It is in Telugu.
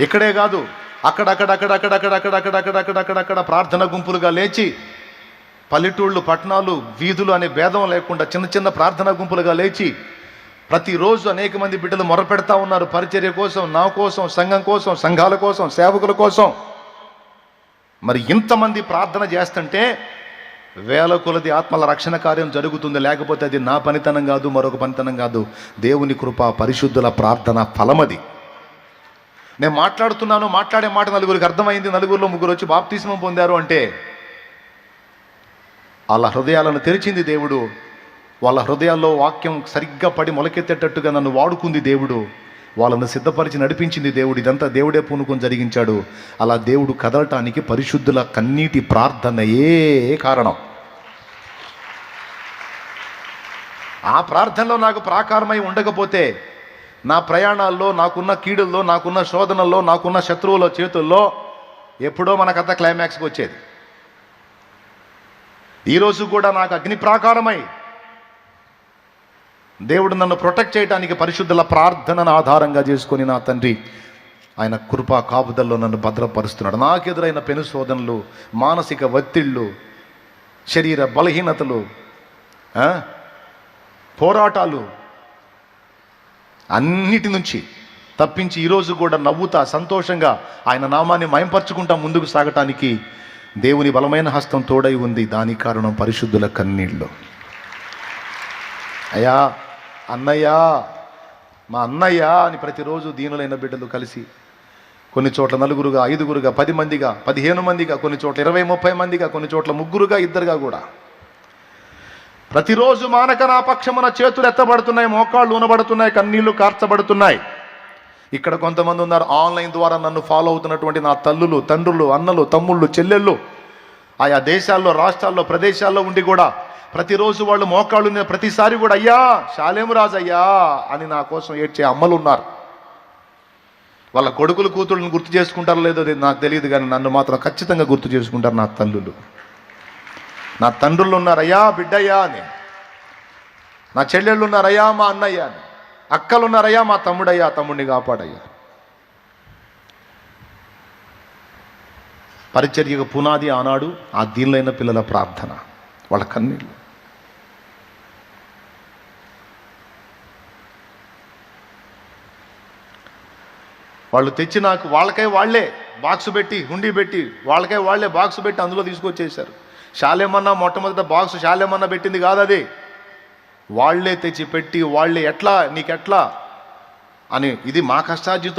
ఇక్కడే కాదు అక్కడక్కడక్కడక్కడక్కడక్కడక్కడక్కడక్కడక్కడ ప్రార్థన గుంపులుగా లేచి పల్లెటూళ్ళు పట్టణాలు వీధులు అనే భేదం లేకుండా చిన్న చిన్న ప్రార్థనా గుంపులుగా లేచి ప్రతిరోజు అనేక మంది బిడ్డలు మొరపెడతా ఉన్నారు పరిచర్య కోసం నా కోసం సంఘం కోసం సంఘాల కోసం సేవకుల కోసం. మరి ఇంతమంది ప్రార్థన చేస్తుంటే వేల కొలది ఆత్మల రక్షణ కార్యం జరుగుతుంది లేకపోతే అది నా పనితనం కాదు మరొక పనితనం కాదు. దేవుని కృప పరిశుద్ధుల ప్రార్థన ఫలమది. నేను మాట్లాడుతున్నాను మాట్లాడే మాట నలుగురికి అర్థమైంది నలుగురిలో ముగ్గురు వచ్చి బాప్తిస్మం పొందారు అంటే వాళ్ళ హృదయాలను తెరిచింది దేవుడు. వాళ్ళ హృదయాల్లో వాక్యం సరిగ్గా పడి మొలకెత్తేటట్టుగా నన్ను వాడుకుంది దేవుడు. వాళ్ళను సిద్ధపరిచి నడిపించింది దేవుడు. ఇదంతా దేవుడే పూనుకొని జరిగించాడు. అలా దేవుడు కదలటానికి పరిశుద్ధుల కన్నీటి ప్రార్థనయే కారణం. ఆ ప్రార్థనలో నాకు ప్రాకారమై ఉండకపోతే నా ప్రయాణాల్లో నాకున్న కీడుల్లో నాకున్న శోధనల్లో నాకున్న శత్రువుల చేతుల్లో ఎప్పుడో మనకంతా క్లైమాక్స్కి వచ్చేది. ఈరోజు కూడా నాకు అగ్ని ప్రాకారమై దేవుడు నన్ను ప్రొటెక్ట్ చేయడానికి పరిశుద్ధుల ప్రార్థనను ఆధారంగా చేసుకొని నా తండ్రి ఆయన కృపా కాపుదల్లో నన్ను భద్రపరుస్తున్నాడు. నాకెదురైన పెను శోధనలు మానసిక ఒత్తిళ్ళు శరీర బలహీనతలు పోరాటాలు అన్నిటి నుంచి తప్పించి ఈరోజు కూడా నవ్వుతా సంతోషంగా ఆయన నామాన్ని మయంపరచుకుంటా ముందుకు సాగటానికి దేవుని బలమైన హస్తం తోడై ఉంది. దాని కారణం పరిశుద్ధుల కన్నీళ్ళు. అయ్యా అన్నయ్య మా అన్నయ్య అని ప్రతిరోజు దీనులైన బిడ్డలు కలిసి కొన్ని చోట్ల నలుగురుగా ఐదుగురుగా పది మందిగా పదిహేను మందిగా కొన్ని చోట్ల ఇరవై ముప్పై మందిగా కొన్ని చోట్ల ముగ్గురుగా ఇద్దరుగా కూడా ప్రతిరోజు మానక నా పక్షమున చేతులు ఎత్తబడుతున్నాయి మోకాళ్ళు ఉనబడుతున్నాయి కన్నీళ్ళు కార్చబడుతున్నాయి. ఇక్కడ కొంతమంది ఉన్నారు ఆన్లైన్ ద్వారా నన్ను ఫాలో అవుతున్నటువంటి నా తల్లులు తండ్రులు అన్నలు తమ్ముళ్ళు చెల్లెళ్ళు ఆయా దేశాల్లో రాష్ట్రాల్లో ప్రదేశాల్లో ఉండి కూడా ప్రతిరోజు వాళ్ళు మోకాళ్ళు ప్రతిసారి కూడా అయ్యా శాలేము రాజు అయ్యా అని నా కోసం ఏడ్చే అమ్మలు ఉన్నారు. వాళ్ళ కొడుకులు కూతుళ్ళని గుర్తు చేసుకుంటారో లేదో నాకు తెలియదు కానీ నన్ను మాత్రం ఖచ్చితంగా గుర్తు చేసుకుంటారు నా తల్లులు. నా తండ్రులు ఉన్నారయ్యా బిడ్డయ్యా అని. నా చెల్లెళ్ళు ఉన్నారయ్యా మా అన్నయ్య అని. అక్కలు ఉన్నారయ్యా మా తమ్ముడయ్యా తమ్ముడిని కాపాడయ్యా. పరిచర్యకు పునాది ఆనాడు ఆ దీనిలైన పిల్లల ప్రార్థన వాళ్ళ కన్నీళ్ళు. వాళ్ళు తెచ్చి నాకు వాళ్ళకై వాళ్ళే బాక్స్ పెట్టి హుండీ పెట్టి వాళ్ళకై వాళ్ళే బాక్స్ పెట్టి అందులో తీసుకొచ్చేసారు శాలేమన్నా మొట్టమొదట బాక్స్ శాలేమన్నా పెట్టింది కాదు అది. వాళ్ళే తెచ్చి పెట్టి వాళ్ళే ఎట్లా నీకెట్లా అని ఇది మా కష్టార్జితం.